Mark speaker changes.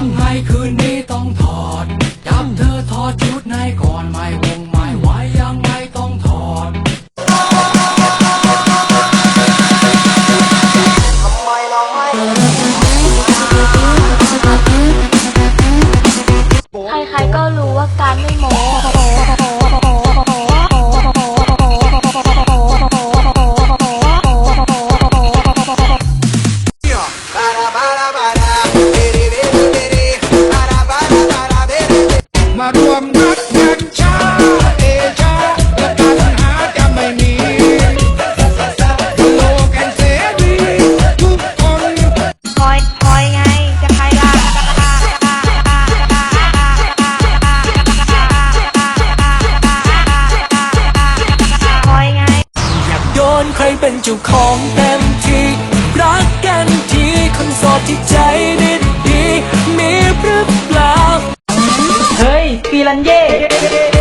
Speaker 1: ยังไงคืนนี้ต้องถอด จับเธอถอดชุดในก่อนไม่วงไม่ไหวยังไงต้องถอด
Speaker 2: ใครๆก็รู้ว่าการไม่โม้
Speaker 3: ม เป็น
Speaker 1: เจ้าของเต็มที่รักกันทีคนโสดที่ใจดีดีมีหรือเปล่า
Speaker 4: เฮ้ยปีรันเย่